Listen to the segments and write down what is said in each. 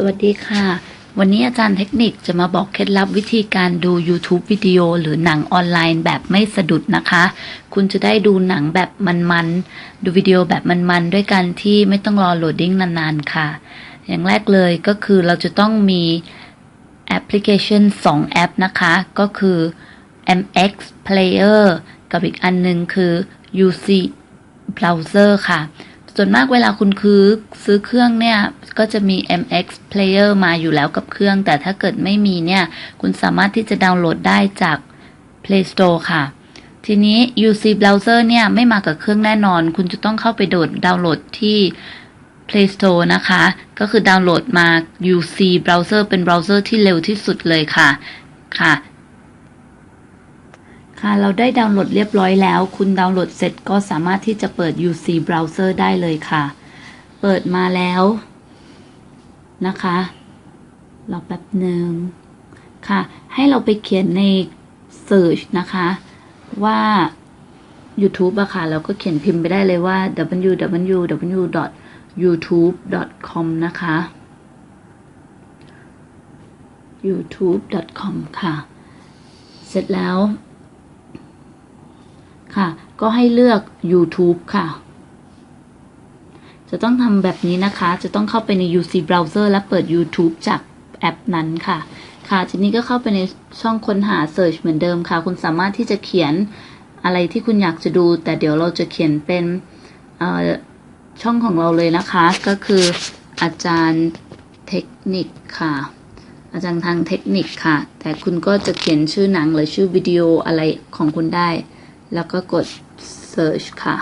สวัสดีค่ะ วันนี้อาจารย์เทคนิคจะมาบอกเคล็ดลับวิธีการดู YouTube วิดีโอหรือหนังออนไลน์แบบไม่สะดุดนะคะ คุณจะได้ดูหนังแบบมันๆ ดูวิดีโอแบบมันๆ ด้วยกันที่ไม่ต้องรอโหลดดิ้งนานๆ ค่ะ อย่างแรกเลยก็คือเราจะต้องมีแอปพลิเคชัน 2 แอปนะคะ ก็คือ MX Player กับอีกอันหนึงคือ UC Browser ค่ะ ส่วนมากเวลาคุณคือซื้อเครื่องเนี่ย ก็จะมี MX Player มาอยู่แล้วกับเครื่อง แต่ถ้าเกิดไม่มีเนี่ย คุณสามารถที่จะดาวน์โหลดได้จาก Play Store ค่ะ ทีนี้ UC Browser เนี่ย ไม่มากับเครื่องแน่นอน คุณจะต้องเข้าไปโดดดาวน์โหลดที่ Play Store นะคะ ก็คือดาวน์โหลดมา UC Browser เป็นเบราว์เซอร์ที่เร็วที่สุดเลยค่ะค่ะ ค่ะเราได้ดาวน์โหลดเรียบร้อยแล้ว คุณดาวน์โหลดเสร็จก็สามารถที่จะเปิด UC Browser ได้เลยค่ะ เปิดมาแล้วนะคะรอแป๊บหนึ่งค่ะ ให้เราไปเขียนใน Search นะคะ ว่า YouTube อะค่ะ เราก็เขียนพิมพ์ไปได้เลยว่า www.youtube.com นะคะ youtube.com ค่ะ เสร็จแล้ว ค่ะ ก็ให้เลือก YouTube ค่ะ จะต้องทำแบบนี้นะคะ จะต้องเข้าไปใน UC Browser และเปิด YouTube จากแอปนั้นค่ะ ค่ะทีนี้ก็เข้าไปในช่องค้นหา Search เหมือนเดิมค่ะ คุณสามารถที่จะเขียนอะไรที่คุณอยากจะดู แต่เดี๋ยวเราจะเขียนเป็นช่องของเราเลยนะคะ ก็คืออาจารย์เทคนิคค่ะ อาจารย์ทางเทคนิคค่ะ แต่คุณก็จะเขียนชื่อหนังหรือชื่อวิดีโออะไรของคุณได้ แล้วก็กด search ค่ะ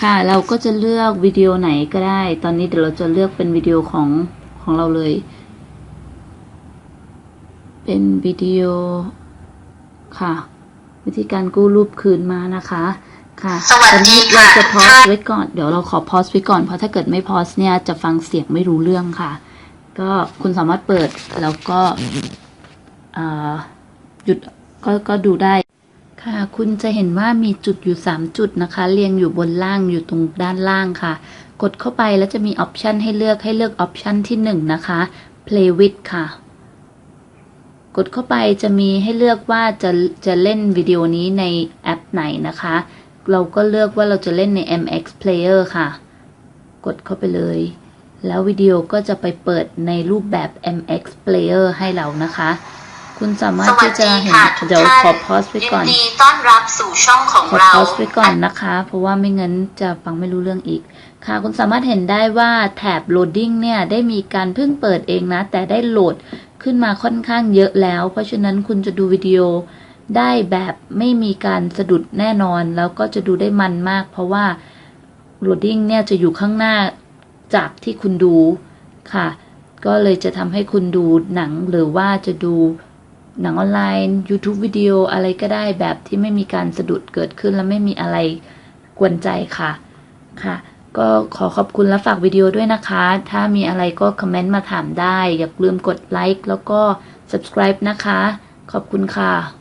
ค่ะเราก็จะเลือกวิดีโอไหนก็ได้ ตอนนี้เดี๋ยวเราจะเลือกเป็นวิดีโอของของเราเลย เป็นวิดีโอค่ะ วิธีการกู้รูปคืนมานะคะค่ะสวัสตอนดีนี้เราค่ะจะพอสไว้ก่อน เดี๋ยวเราขอพอสไว้ก่อน เพราะถ้าเกิดไม่พอสเนี่ยจะฟังเสียงไม่รู้เรื่องค่ะ ก็คุณสามารถเปิดแล้วก็หยุดก็ก็ดูได้ค่ะ คุณจะเห็นว่ามีจุดอยู่ 3 จุดนะคะ เรียงอยู่บนล่างอยู่ตรงด้านล่างค่ะ กดเข้าไปแล้วจะมีออปชันให้เลือกให้เลือกออปชันที่ 1 นะคะ play with ค่ะ กดเข้าไปจะมีให้เลือกว่าจะจะเล่นวิดีโอนี้ในแอปไหนนะคะ เราก็เลือกว่าเราจะเล่นใน MX Player ค่ะ กดเข้าไปเลย แล้ววิดีโอก็จะไปเปิดในรูปแบบ MX Player ให้เรานะคะ คุณสามารถสวัที่สจะดีเห็นค่ะทุกเดี๋ยวท่านขอพอสไว้ก่อนยินดีต้อนรับสู่ช่องของขอเราพอสไว้ก่อนนะคะ เพราะว่าไม่งั้นจะฟังไม่รู้เรื่องอีก ค่ะ คุณสามารถเห็นได้ว่าแถบ loading เนี่ย ได้มีการเพิ่งเปิดเองนะ แต่ได้โหลดขึ้นมาค่อนข้างเยอะแล้ว เพราะฉะนั้นคุณจะดูวิดีโอได้แบบไม่มีการสะดุดแน่นอน แล้วก็จะดูได้มันมาก เพราะว่า loading เนี่ยจะอยู่ข้างหน้า จากที่คุณดูค่ะ ก็เลยจะทำให้คุณดูหนังหรือว่าจะดูหนังออนไลน์ YouTube วิดีโออะไรก็ได้แบบที่ไม่มีการสะดุดเกิดขึ้นและไม่มีอะไรกวนใจค่ะค่ะ ก็ขอขอบคุณและฝากวิดีโอด้วยนะคะ ถ้ามีอะไรก็คอมเมนต์มาถามได้ อย่าลืมกดไลค์แล้วก็ subscribe นะคะ ขอบคุณค่ะ